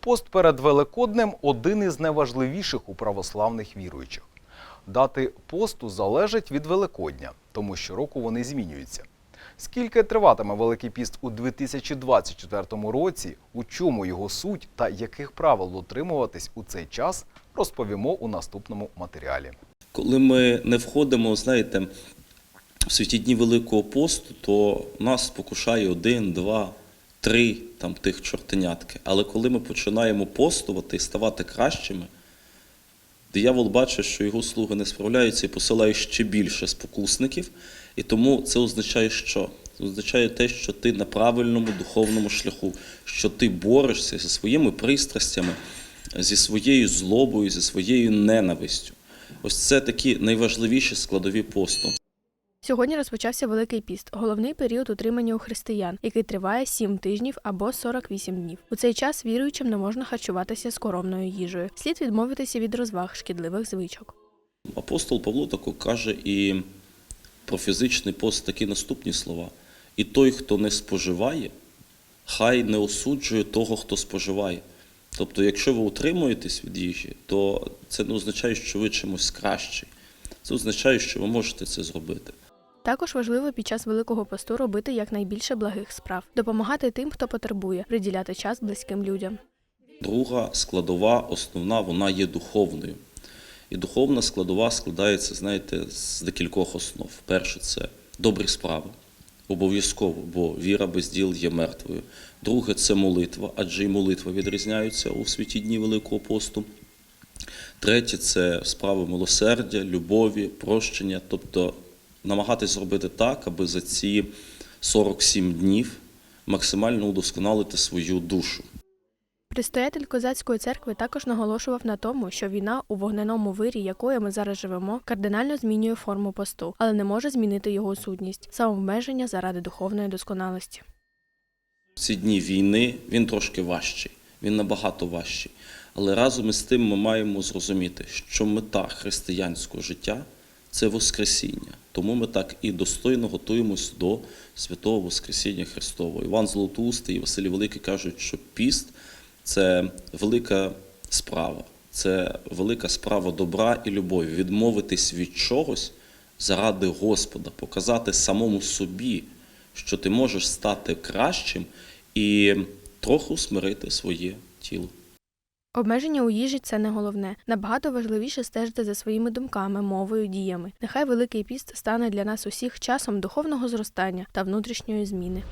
Пост перед Великоднем один із найважливіших у православних віруючих. Дати посту залежать від Великодня, тому щороку вони змінюються. Скільки триватиме Великий піст у 2024 році, у чому його суть та яких правил дотримуватись у цей час, розповімо у наступному матеріалі. Коли ми не входимо, знаєте, в святі дні Великого посту, то нас спокушає один, два, три там тих чортенятки. Але коли ми починаємо постувати і ставати кращими, диявол бачить, що його слуги не справляються і посилає ще більше спокусників. І тому це означає що? Це означає те, що ти на правильному духовному шляху, що ти борешся зі своїми пристрастями, зі своєю злобою, зі своєю ненавистю. Ось це такі найважливіші складові посту. Сьогодні розпочався Великий піст, головний період утримання у християн, який триває 7 тижнів або 48 днів. У цей час віруючим не можна харчуватися скоромною їжею. Слід відмовитися від розваг шкідливих звичок. Апостол Павло тако каже і про фізичний пост такі наступні слова. І той, хто не споживає, хай не осуджує того, хто споживає. Тобто, якщо ви утримуєтесь від їжі, то це не означає, що ви чимось кращий. Це означає, що ви можете це зробити. Також важливо під час великого посту робити якнайбільше благих справ, допомагати тим, хто потребує, приділяти час близьким людям. Друга складова, основна, вона є духовною. І духовна складова складається, знаєте, з декількох основ. Перше це добрі справи. Обов'язково, бо віра без діл є мертвою. Друге це молитва, адже і молитва відрізняються у святі дні Великого посту. Третє це справи милосердя, любові, прощення, тобто намагатись зробити так, аби за ці 47 днів максимально удосконалити свою душу. Предстоятель козацької церкви також наголошував на тому, що війна у вогненому вирі, якою ми зараз живемо, кардинально змінює форму посту, але не може змінити його сутність самообмеження заради духовної досконалості. В ці дні війни він трошки важчий, він набагато важчий. Але разом із тим ми маємо зрозуміти, що мета християнського життя це Воскресіння. Тому ми так і достойно готуємось до святого Воскресіння Христового. Іван Золотоустий і Василій Великий кажуть, що піст це велика справа, це велика справа добра і любові. Відмовитись від чогось заради Господа, показати самому собі, що ти можеш стати кращим і трохи смирити своє тіло. Обмеження у їжі це не головне. Набагато важливіше стежити за своїми думками, мовою, діями. Нехай Великий піст стане для нас усіх часом духовного зростання та внутрішньої зміни.